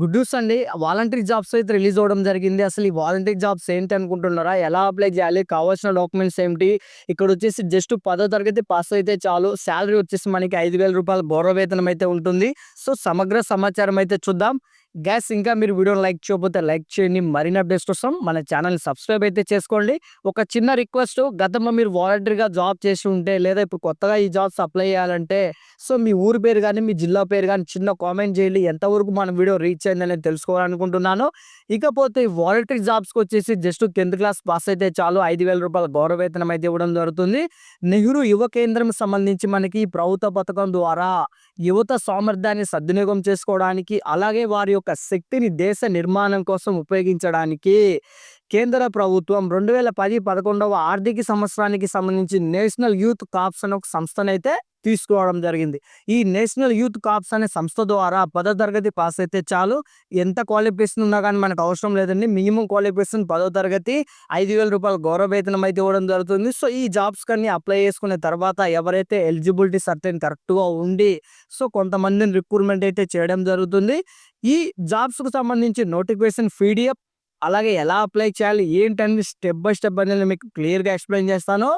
Good news అండి. Voluntary jobs అయితే release అవ్వడం జరిగింది. అసలు ఈ వాలంటరీ జాబ్స్ ఏంటి అనుకుంటున్నారా? ఎలా అప్లై చేయాలి? కావాల్సిన డాక్యుమెంట్స్ ఏమిటి? ఇక్కడొచ్చేసి జస్ట్ పదో తరగతి పాస్ అయితే చాలు. శాలరీ వచ్చేసి మనకి ఐదు వేల రూపాయల గౌరవ వేతనం అయితే ఉంటుంది. సో, సమగ్ర సమాచారం అయితే చూద్దాం. గ్యాస్ ఇంకా మీరు వీడియోని లైక్ చేయకపోతే లైక్ చేయండి. మరిన్ని అప్డేట్స్ కోసం మన ఛానల్‌ని సబ్స్క్రైబ్ అయితే చేసుకోండి. ఒక చిన్న రిక్వెస్ట్ గతంలో మీరు వాలంటరీగా జాబ్ చేసి ఉంటే లేదా ఇప్పుడు కొత్తగా ఈ జాబ్స్ అప్లై చేయాలంటే సో, మీ ఊరి పేరు కానీ మీ జిల్లా పేరు కానీ చిన్న కామెంట్ చేయండి. ఎంతవరకు మన వీడియో రీచ్ అయిందనేది తెలుసుకోవాలనుకుంటున్నాను. ఇకపోతే వాలంటరీ జాబ్స్కి వచ్చేసి జస్ట్ 10థ్ క్లాస్ పాస్ అయితే చాలు. రూ. 5,000 గౌరవ వేతనం అయితే ఇవ్వడం జరుగుతుంది. నెహ్రూ యువ కేంద్రం సంబంధించి మనకి ఈ ప్రభుత్వ పథకం ద్వారా యువత సామర్థ్యాన్ని సద్వినియోగం చేసుకోవడానికి, అలాగే వారి యొక్క శక్తిని దేశ నిర్మాణం కోసం ఉపయోగించడానికి కేంద్ర ప్రభుత్వం 2010, 11వ ఆర్థిక సంవత్సరానికి సంబంధించి నేషనల్ యూత్ కాప్స్ అనే ఒక సంస్థనైతే తీసుకోవడం జరిగింది. ఈ నేషనల్ యూత్ కాప్స్ అనే సంస్థ ద్వారా పదో తరగతి పాస్ అయితే చాలు. ఎంత క్వాలిఫికేషన్ ఉన్నా కానీ మనకు అవసరం లేదండి. మినిమం క్వాలిఫికేషన్ పదో తరగతి ఐదు వేల రూపాయల గౌరవ వేతనం అయితే ఇవ్వడం జరుగుతుంది. సో, ఈ జాబ్స్ కానీ అప్లై చేసుకునే తర్వాత ఎవరైతే ఎలిజిబిలిటీ సర్టైన్ కరెక్ట్‌గా ఉండి సో, కొంతమందిని రిక్రూట్‌మెంట్ అయితే చేయడం జరుగుతుంది. ఈ జాబ్స్‌కు సంబంధించి నోటిఫికేషన్ పీడిఎఫ్ అలాగే ఎలా అప్లై చేయాలి? ఏంటనేది స్టెప్ బై స్టెప్ అనేది మీకు క్లియర్‌గా ఎక్స్‌ప్లెయిన్ చేస్తాను.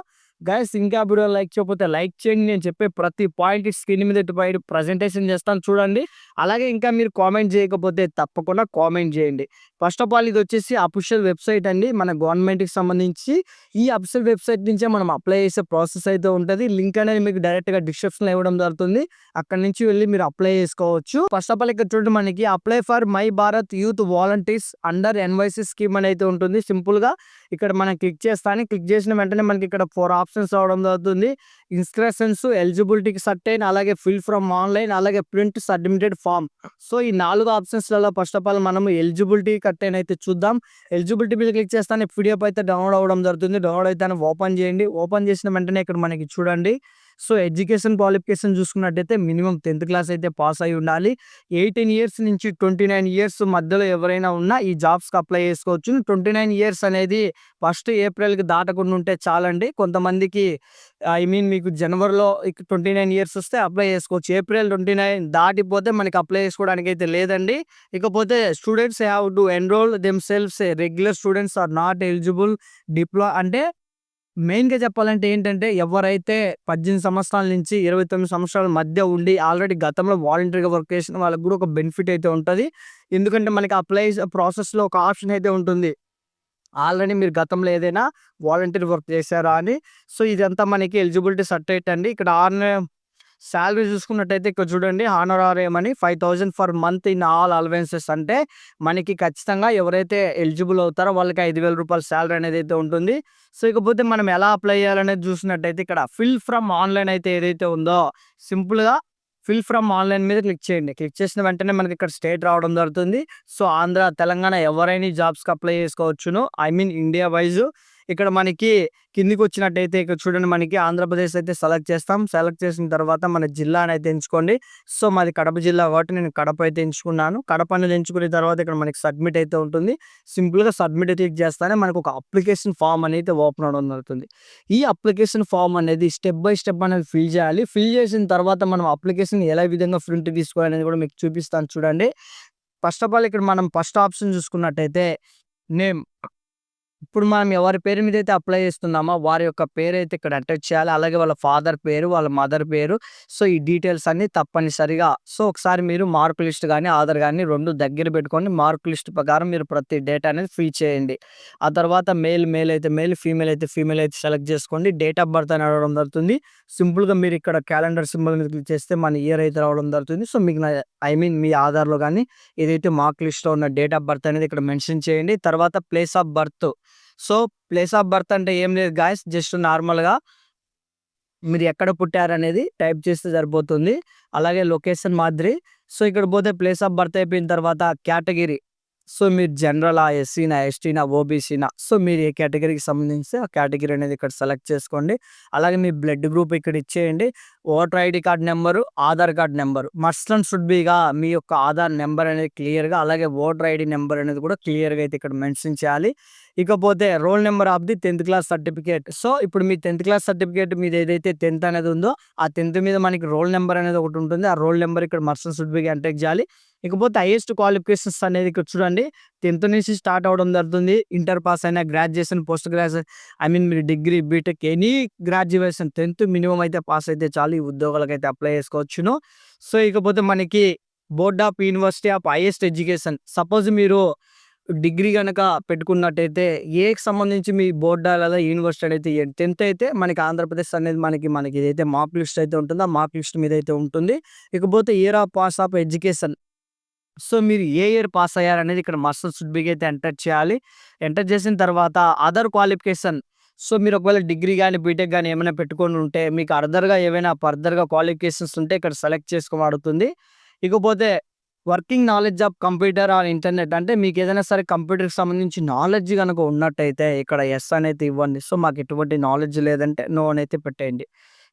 గైస్ ఇంకా వీడియో లైక్ చేయకపోతే లైక్ చేయండి. నేను చెప్పే ప్రతి పాయింట్ స్క్రీన్ మీద ప్రజెంటేషన్ చేస్తాను చూడండి. అలాగే ఇంకా మీరు కామెంట్ చేయకపోతే తప్పకుండా కామెంట్ చేయండి. ఫస్ట్ ఆఫ్ ఆల్ ఇది వచ్చేసి అఫీషియల్ వెబ్‌సైట్ అండి. మన గవర్నమెంట్‌కి సంబంధించి ఈ అఫిషియల్ వెబ్‌సైట్ నుంచే మనం అప్లై చేసే ప్రాసెస్ అయితే ఉంటుంది లింక్ అనేది మీకు డైరెక్ట్‌గా డిస్క్రిప్షన్‌లో ఇవ్వడం జరుగుతుంది. అక్కడి నుంచి వెళ్ళి మీరు అప్లై చేసుకోవచ్చు. ఫస్ట్ ఆఫ్ ఆల్ ఇక్కడ చూడండి మనకి apply for my Bharat youth volunteers under NYC scheme అని అయితే ఉంటుంది. సింపుల్‌గా ఇక్కడ మనం క్లిక్ చేస్తాను. క్లిక్ చేసిన వెంటనే మనకి ఇక్కడ ఫోర్ ఆప్షన్స్ రావడం జరుగుతుంది. ఇన్‌స్ట్రక్షన్స్, ఎలిజిబిలిటీకి సర్టెన్ అలాగే ఫిల్ ఫ్రమ్ ఆన్‌లైన్ అలాగే ప్రింట్ సబ్మిటెడ్ ఫార్మ్. సో, ఈ నాలుగు ఆప్షన్స్‌లలో ఫస్ట్ ఆఫ్ ఆల్ మనం ఎలిజిబిలిటీ కర్టెన్ అయితే చూద్దాం. ఎలిజిబిలిటీ మీద క్లిక్ చేస్తాను పీడిఎఫ్ అయితే డౌన్‌లోడ్ అవ్వడం జరుగుతుంది. డౌన్‌లోడ్ అయితే ఓపెన్ చేయండి. ఓపెన్ చేసిన వెంటనే ఇక్కడ మనకి చూడండి. సో, ఎడ్యుకేషన్ క్వాలిఫికేషన్ చూసుకున్నట్టయితే మినిమం టెన్త్ క్లాస్ అయితే పాస్ అయి ఉండాలి. 18 ఇయర్స్ నుంచి 29 ఇయర్స్ మధ్యలో ఎవరైనా ఉన్నా ఈ జాబ్స్‌కి అప్లై చేసుకోవచ్చు. 29 ఇయర్స్ అనేది ఫస్ట్ ఏప్రిల్‌కి దాటకుండా ఉంటే చాలండి. కొంతమందికి ఐ మీన్ మీకు జనవరిలో ట్వంటీ నైన్ ఇయర్స్ వస్తే అప్లై చేసుకోవచ్చు. ఏప్రిల్ 29 దాటిపోతే మనకి అప్లై చేసుకోవడానికి అయితే లేదండి. ఇకపోతే students have to enrol themselves regular students are not eligible డిప్లో అంటే మెయిన్‌గా చెప్పాలంటే ఏంటంటే ఎవరైతే 18 సంవత్సరాల నుంచి 29 సంవత్సరాల మధ్య ఉండి ఆల్రెడీ గతంలో వాలంటరీగా వర్క్ చేసిన వాళ్ళకి కూడా ఒక బెనిఫిట్ అయితే ఉంటుంది ఎందుకంటే మనకి అప్లై ప్రాసెస్‌లో ఒక ఆప్షన్ అయితే ఉంటుంది. ఆల్రెడీ మీరు గతంలో ఏదైనా వాలంటీర్ వర్క్ చేశారా అని. సో, ఇదంతా మనకి ఎలిజిబిలిటీ సర్టిఫికేట్ అండి. ఇక్కడ ఆన్ శాలరీ చూసుకున్నట్టయితే ఇక్కడ చూడండి హానరారియం అని 5,000 for month in all allowances అంటే మనకి ఖచ్చితంగా ఎవరైతే ఎలిజిబుల్ అవుతారో వాళ్ళకి ఐదు వేల రూపాయల శాలరీ అనేది అయితే ఉంటుంది. సో, ఇకపోతే మనం ఎలా అప్లై చేయాలనేది చూసినట్టయితే ఇక్కడ ఫిల్ ఫ్రమ్ ఆన్‌లైన్ అయితే ఏదైతే ఉందో సింపుల్‌గా ఫిల్ ఫ్రమ్ ఆన్‌లైన్ మీద క్లిక్ చేయండి. క్లిక్ చేసిన వెంటనే మనకి ఇక్కడ స్టేట్ రావడం జరుగుతుంది. సో, ఆంధ్ర, తెలంగాణ ఎవరైనా జాబ్స్‌కి అప్లై చేసుకోవచ్చును. ఐ మీన్ ఇండియా వైజ్ ఇక్కడ మనకి కిందికి వచ్చినట్టయితే ఇక్కడ చూడండి మనకి ఆంధ్రప్రదేశ్ అయితే సెలెక్ట్ చేస్తాం. సెలెక్ట్ చేసిన తర్వాత మన జిల్లాని అయితే ఎంచుకోండి. సో, మాది కడప జిల్లా కాబట్టి నేను కడప అయితే ఎంచుకున్నాను. కడప అనేది ఎంచుకున్న తర్వాత ఇక్కడ మనకి సబ్మిట్ అయితే ఉంటుంది. సింపుల్‌గా సబ్మిట్ క్లిక్ చేస్తానే మనకు ఒక అప్లికేషన్ ఫామ్ అనేది ఓపెన్ అవ్వడం జరుగుతుంది. ఈ అప్లికేషన్ ఫార్మ్ అనేది స్టెప్ బై స్టెప్ అనేది ఫిల్ చేయాలి. ఫిల్ చేసిన తర్వాత మనం అప్లికేషన్ ఎలా విధంగా ప్రింట్ తీసుకోవాలనేది కూడా మీకు చూపిస్తాను చూడండి. ఫస్ట్ ఆఫ్ ఆల్ ఇక్కడ మనం ఫస్ట్ ఆప్షన్ చూసుకున్నట్టయితే నేమ్ ఇప్పుడు మనం ఎవరి పేరు మీద అయితే అప్లై చేస్తున్నామో వారి యొక్క పేరు అయితే ఇక్కడ అటాచ్ చేయాలి. అలాగే వాళ్ళ ఫాదర్ పేరు, వాళ్ళ మదర్ పేరు. సో, ఈ డీటెయిల్స్ అన్నీ తప్పనిసరిగా సో, ఒకసారి మీరు మార్క్ లిస్ట్ కానీ ఆధార్ కానీ రెండు దగ్గర పెట్టుకొని మార్క్ లిస్ట్ ప్రకారం మీరు ప్రతి డేటా అనేది ఫిల్ చేయండి. ఆ తర్వాత మేల్ మేల్ అయితే మేల్, ఫీమేల్ అయితే ఫీమేల్ అయితే సెలెక్ట్ చేసుకోండి. డేట్ ఆఫ్ బర్త్ అని అడగడం జరుగుతుంది. సింపుల్‌గా మీరు ఇక్కడ క్యాలెండర్ సింబల్ మీద క్లిక్ చేస్తే మన ఇయర్ అయితే రావడం జరుగుతుంది. సో, మీకు ఐ మీన్ మీ ఆధార్‌లో కానీ ఏదైతే మార్క్ లిస్ట్‌లో ఉన్న డేట్ ఆఫ్ బర్త్ అనేది ఇక్కడ మెన్షన్ చేయండి. తర్వాత place of birth so, place of birth అంటే ఏం లేదు గాయ్స్ జస్ట్ నార్మల్‌గా మీరు ఎక్కడ పుట్టారనేది టైప్ చేస్తే సరిపోతుంది. అలాగే లొకేషన్ మాదిరి. సో, ఇక్కడ పోతే ప్లేస్ ఆఫ్ బర్త్ అయిపోయిన తర్వాత కేటగిరీ సో, మీరు జనరలా, ఎస్సీనా, ఎస్టీనా, ఓబీసీనా సో, మీరు ఏ కేటగిరీకి సంబంధించి ఆ కేటగిరీ అనేది ఇక్కడ సెలెక్ట్ చేసుకోండి. అలాగే మీ బ్లడ్ గ్రూప్ ఇక్కడ ఇచ్చేయండి. Voter ID card number Aadhaar card number. Must and should బీగా మీ యొక్క ఆధార్ నెంబర్ అనేది క్లియర్గా అలాగే ఓటర్ ఐడి నెంబర్ అనేది కూడా క్లియర్గా అయితే ఇక్కడ మెన్షన్ చేయాలి. ఇకపోతే roll number of the tenth class certificate. So ఇప్పుడు మీ టెన్త్ క్లాస్ సర్టిఫికేట్ మీద ఏదైతే టెన్త్ అనేది ఉందో ఆ టెన్త్ మీద మనకి రోల్ నెంబర్ అనేది ఒకటి ఉంటుంది. ఆ రోల్ నెంబర్ ఇక్కడ మర్సన్ అండ్ షుడ్ బీగా ఎంటర్ చేయాలి. ఇకపోతే హైయెస్ట్ క్వాలిఫికేషన్స్ అనేది ఇక్కడ చూడండి. టెన్త్ నుంచి స్టార్ట్ అవడం జరుగుతుంది. ఇంటర్ పాస్ అయినా graduation post graduation I mean మీరు degree BTech any graduation tenth minimum అయితే పాస్ అయితే చాలు. ఈ ఉద్యోగాలకు అయితే అప్లై చేసుకోవచ్చును. సో ఇకపోతే మనకి board of university of highest education suppose మీరు డిగ్రీ కనుక పెట్టుకున్నట్టయితే ఏకి సంబంధించి మీ బోర్డా లేదా యూనివర్సిటీ అయితే టెన్త్ అయితే మనకి ఆంధ్రప్రదేశ్ అనేది మనకి మనకి ఏదైతే మాప్ లిస్ట్ అయితే ఉంటుందో ఆ మార్క్ లిస్ట్ మీద అయితే ఉంటుంది. ఇకపోతే year of pass of education. So మీరు ఏ ఇయర్ పాస్ అయ్యారనేది ఇక్కడ మస్టర్ షుడ్ బిగ్ అయితే ఎంటర్ చేయాలి. ఎంటర్ చేసిన తర్వాత అదర్ క్వాలిఫికేషన్ సో మీరు ఒకవేళ డిగ్రీ కానీ బీటెక్ కానీ ఏమైనా పెట్టుకొని ఉంటే మీకు అర్దర్గా ఏమైనా ఫర్దర్గా క్వాలిఫికేషన్స్ ఉంటే ఇక్కడ సెలెక్ట్ చేసుకోబడుతుంది ఇకపోతే working knowledge of computer or internet అంటే మీకు ఏదైనా సరే కంప్యూటర్కి సంబంధించి నాలెడ్జ్ కనుక ఉన్నట్టయితే ఇక్కడ ఎస్ అనేది ఇవ్వండి. సో మాకు ఎటువంటి నాలెడ్జ్ లేదంటే నో అని పెట్టేయండి.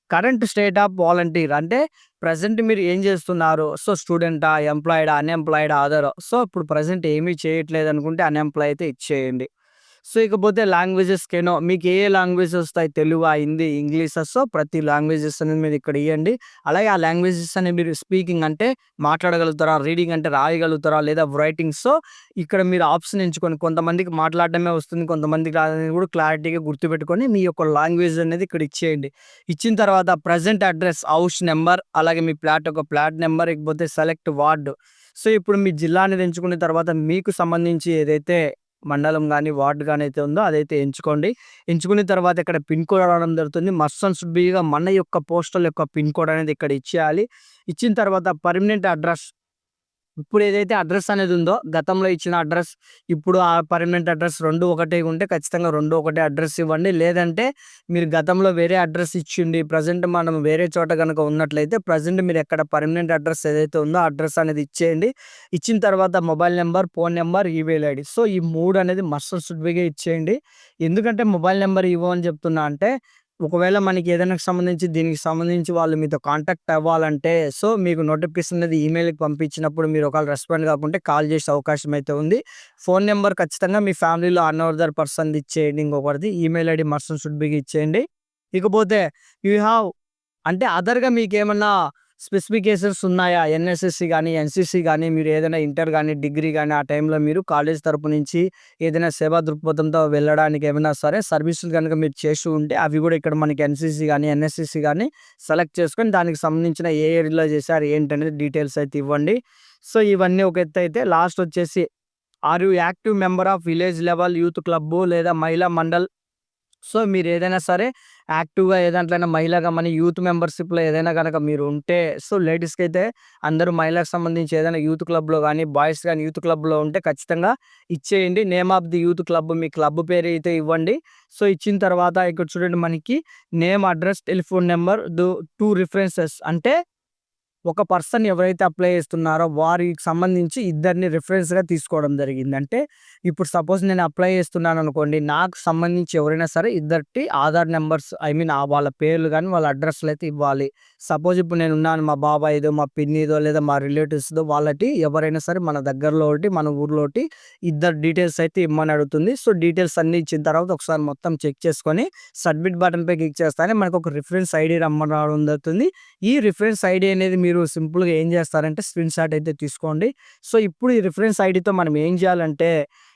కరెంట్ స్టేట్ ఆఫ్ వాలంటీర్ అంటే ప్రజెంట్ మీరు ఏం చేస్తున్నారు? సో స్టూడెంటా ఎంప్లాయిడా అన్ఎంప్లాయిడా అదర్? సో ఇప్పుడు ప్రజెంట్ ఏమీ చేయట్లేదు అనుకుంటే అన్ఎంప్లాయ్ అయితే ఇచ్చేయండి. సో ఇకపోతే లాంగ్వేజెస్ కేనో మీకు ఏ లాంగ్వేజ్ వస్తాయి? తెలుగు హిందీ ఇంగ్లీష్? సో ప్రతి లాంగ్వేజెస్ అనేది మీరు ఇక్కడ ఇవ్వండి అలాగే ఆ లాంగ్వేజెస్ అనేది మీరు స్పీకింగ్ అంటే మాట్లాడగలుగుతారా? రీడింగ్ అంటే రాయగలుగుతారా? లేదా రైటింగ్ సో ఇక్కడ మీరు ఆప్షన్ ఎంచుకొని కొంతమందికి మాట్లాడడమే వస్తుంది. కొంతమందికి రాదని కూడా క్లారిటీగా గుర్తుపెట్టుకొని మీ యొక్క లాంగ్వేజ్ అనేది ఇక్కడ ఇచ్చేయండి. ఇచ్చిన తర్వాత ప్రజెంట్ అడ్రస్ హౌస్ నెంబర్ అలాగే మీ ప్లాట్ ఒక ప్లాట్ నెంబర్ ఇకపోతే సెలెక్ట్ వార్డు. సో ఇప్పుడు మీ జిల్లా అనేది ఎంచుకున్న తర్వాత మీకు సంబంధించి ఏదైతే మండలం కానీ వార్డు కానీ అయితే ఉందో అదైతే ఎంచుకోండి. ఎంచుకున్న తర్వాత ఇక్కడ పిన్ కోడ్ రావడం జరుగుతుంది. మస్ట్ అండ్ బీగా మన యొక్క పోస్టల్ యొక్క పిన్ కోడ్ అనేది ఇక్కడ ఇచ్చేయాలి. ఇచ్చిన తర్వాత పర్మనెంట్ అడ్రస్ ఇప్పుడు ఏదైతే అడ్రస్ అనేది ఉందో గతంలో ఇచ్చిన అడ్రస్ ఇప్పుడు ఆ పర్మనెంట్ అడ్రస్ రెండు ఒకటే ఉంటే ఖచ్చితంగా రెండు ఒకటే అడ్రస్ ఇవ్వండి. లేదంటే మీరు గతంలో వేరే అడ్రస్ ఇచ్చిండి ప్రజెంట్ మనం వేరే చోట కనుక ఉన్నట్లయితే ప్రజెంట్ మీరు ఎక్కడ పర్మనెంట్ అడ్రస్ ఏదైతే ఉందో అడ్రస్ అనేది ఇచ్చేయండి. ఇచ్చిన తర్వాత mobile number phone number email ID. So ఈ మూడు అనేది మస్ట్ సుడ్బిగా ఇచ్చేయండి. ఎందుకంటే మొబైల్ నెంబర్ ఇవ్వమని చెప్తున్నా అంటే ఒకవేళ మనకి ఏదైనా సంబంధించి దీనికి సంబంధించి వాళ్ళు మీతో కాంటాక్ట్ అవ్వాలంటే సో మీకు నోటిఫికేషన్ అనేది ఈమెయిల్కి పంపించినప్పుడు మీరు ఒకవేళ రెస్పాండ్ కాకుంటే కాల్ చేసే అవకాశం అయితే ఉంది. ఫోన్ నెంబర్ ఖచ్చితంగా మీ ఫ్యామిలీలో అన్అదర్ పర్సన్ ఇచ్చేయండి ఇంకొకరిది. ఈమెయిల్ ఐడి మర్సన్ షుడ్ బిగ్ ఇచ్చేయండి. ఇకపోతే యూ హ్యావ్ అంటే అదర్గా మీకు ఏమన్నా స్పెసిఫికేషన్స్ ఉన్నాయా? ఎన్ఎస్ఎస్సి కానీ ఎన్సిసి కానీ మీరు ఏదైనా ఇంటర్ కానీ డిగ్రీ కానీ ఆ టైంలో మీరు కాలేజ్ తరపు నుంచి ఏదైనా సేవా దృక్పథంతో వెళ్ళడానికి ఏమైనా సరే సర్వీసులు కనుక మీరు చేస్తూ ఉంటే అవి కూడా ఇక్కడ మనకి ఎన్సిసి కానీ ఎన్ఎస్సిసి కానీ సెలెక్ట్ చేసుకొని దానికి సంబంధించిన ఏ ఏరియాలో చేశారు ఏంటనేది డీటెయిల్స్ అయితే ఇవ్వండి. సో ఇవన్నీ ఒక ఎత్తు అయితే లాస్ట్ వచ్చేసి are you active member of village level youth club లేదా మహిళా మండల్ సో మీరు ఏదైనా సరే యాక్టివ్‌గా ఏ మహిళగా మన యూత్ మెంబర్‌షిప్‌లో ఏదైనా కనుక మీరు ఉంటే సో లేడీస్‌కి అయితే అందరూ మహిళకు సంబంధించి ఏదైనా యూత్ క్లబ్‌లో కానీ బాయ్స్ కానీ యూత్ క్లబ్‌లో ఉంటే ఖచ్చితంగా ఇచ్చేయండి. Name of the youth club me club పేరు అయితే ఇవ్వండి. సో ఇచ్చిన తర్వాత ఇక్కడ చూడండి మనకి నేమ్, అడ్రస్, టెలిఫోన్ నెంబర్ దు టూ రిఫరెన్సెస్ అంటే ఒక పర్సన్ ఎవరైతే అప్లై చేస్తున్నారో వారికి సంబంధించి ఇద్దరిని రిఫరెన్స్‌గా తీసుకోవడం జరిగింది. అంటే ఇప్పుడు సపోజ్ నేను అప్లై చేస్తున్నాను అనుకోండి. నాకు సంబంధించి ఎవరైనా సరే ఇద్దరిటి ఆధార్ నెంబర్స్ ఐ మీన్ వాళ్ళ పేర్లు కానీ వాళ్ళ అడ్రస్‌లు అయితే ఇవ్వాలి. సపోజ్ ఇప్పుడు నేను ఉన్నాను మా బాబాయిదో, మా పిన్నిదో లేదా మా రిలేటివ్స్‌దో వాళ్ళటి ఎవరైనా సరే మన దగ్గరలో ఒకటి, మన ఊర్లోటి ఇద్దరు డీటెయిల్స్ అయితే ఇమ్మని అడుగుతుంది. సో డీటెయిల్స్ అన్ని ఇచ్చిన తర్వాత ఒకసారి మొత్తం చెక్ చేసుకొని సబ్మిట్ బటన్‌పై క్లిక్ చేస్తానే మనకు ఒక రిఫరెన్స్ ఐడి రమ్మని రావడం జరుగుతుంది. ఈ రిఫరెన్స్ ఐడి అనేది మీరు సింపుల్‌గా ఏం చేస్తారంటే స్క్రీన్‌షాట్ అయితే తీసుకోండి. సో ఇప్పుడు ఈ రిఫరెన్స్ ఐడితో మనం ఏం చేయాలంటే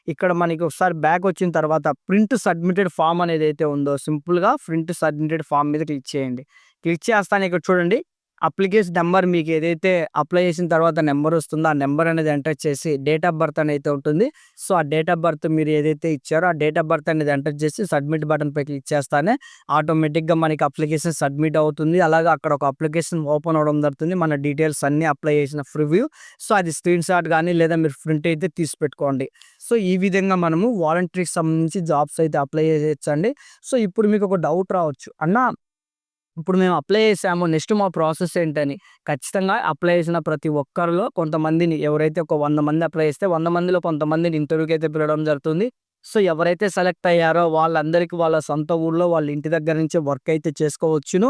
ఇక్కడ మనకి ఒకసారి బ్యాక్ వచ్చిన తర్వాత ప్రింట్ సబ్మిటెడ్ ఫామ్ అనేది అయితే ఉందో సింపుల్‌గా ప్రింట్ సబ్మిటెడ్ ఫామ్ మీద క్లిక్ చేయండి. క్లిక్ చేస్తాను ఇక్కడ చూడండి అప్లికేషన్ నెంబర్ మీకు ఏదైతే అప్లై చేసిన తర్వాత నెంబర్ వస్తుందో ఆ నెంబర్ అనేది ఎంటర్ చేసి డేట్ ఆఫ్ బర్త్ అనేది ఉంటుంది. సో ఆ డేట్ ఆఫ్ బర్త్ మీరు ఏదైతే ఇచ్చారో ఆ డేట్ ఆఫ్ బర్త్ అనేది ఎంటర్ చేసి సబ్మిట్ బటన్‌పై క్లిక్ చేస్తానే ఆటోమేటిక్‌గా మనకి అప్లికేషన్ సబ్మిట్ అవుతుంది. అలాగే అక్కడ ఒక అప్లికేషన్ ఓపెన్ అవ్వడం జరుగుతుంది. మన డీటెయిల్స్ అన్నీ అప్లై చేసిన ప్రివ్యూ సో అది స్క్రీన్ షాట్ కానీ లేదా మీరు ప్రింట్ అయితే తీసి పెట్టుకోండి. సో ఈ విధంగా మనము వాలంటరీకి సంబంధించి జాబ్స్ అయితే అప్లై చేయొచ్చండి. సో ఇప్పుడు మీకు ఒక డౌట్ రావచ్చు. అన్న ఇప్పుడు మేము అప్లై చేసాము. నెక్స్ట్ మా ప్రాసెస్ ఏంటని. ఖచ్చితంగా అప్లై చేసిన ప్రతి ఒక్కరిలో కొంతమందిని ఎవరైతే ఒక వంద మంది అప్లై చేస్తే వంద మందిలో కొంతమందిని ఇంటర్వ్యూకి అయితే పిలవడం జరుగుతుంది. సో ఎవరైతే సెలెక్ట్ అయ్యారో వాళ్ళందరికీ వాళ్ళ సొంత ఊర్లో వాళ్ళ ఇంటి దగ్గర నుంచి వర్క్ అయితే చేసుకోవచ్చును.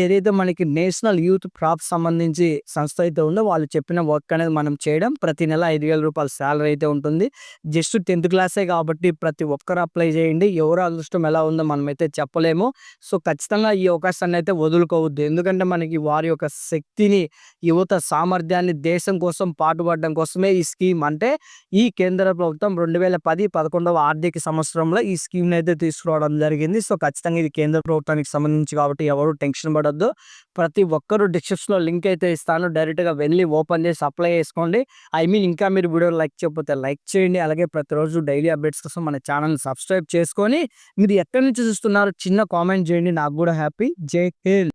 ఏదైతే మనకి నేషనల్ యూత్ క్రాప్ సంబంధించి సంస్థ అయితే ఉందో వాళ్ళు చెప్పిన వర్క్ అనేది మనం చేయడం ప్రతి నెల ఐదు వేల రూపాయల శాలరీ అయితే ఉంటుంది. జస్ట్ టెన్త్ క్లాసే కాబట్టి ప్రతి ఒక్కరు అప్లై చేయండి. ఎవరు అదృష్టం ఎలా ఉందో మనమైతే చెప్పలేము. సో ఖచ్చితంగా ఈ అవకాశాన్ని అయితే వదులుకోవద్దు. ఎందుకంటే మనకి వారి యొక్క శక్తిని యువత సామర్థ్యాన్ని దేశం కోసం పాటుపడడం కోసమే ఈ స్కీమ్ అంటే ఈ కేంద్ర ప్రభుత్వం రెండు వేల పది పదకొండవ ఆర్థిక సంవత్సరంలో ఈ స్కీమ్ని అయితే తీసుకురావడం జరిగింది. సో ఖచ్చితంగా ఇది కేంద్ర ప్రభుత్వానికి సంబంధించి కాబట్టి ఎవరు టెన్షన్ పడొద్దు. ప్రతి ఒక్కరు డిస్క్రిప్షన్లో లింక్ అయితే ఇస్తాను. డైరెక్ట్గా వెళ్ళి ఓపెన్ చేసి అప్లై చేసుకోండి. ఐ మీన్ ఇంకా మీరు వీడియో లైక్ చేయకపోతే లైక్ చేయండి. అలాగే ప్రతిరోజు డైలీ అప్డేట్స్ కోసం మన ఛానల్ సబ్స్క్రైబ్ చేసుకొని మీరు ఎక్కడి నుంచి చూస్తున్నారు చిన్న కామెంట్ చేయండి. నాకు కూడా హ్యాపీ. జై హింద్.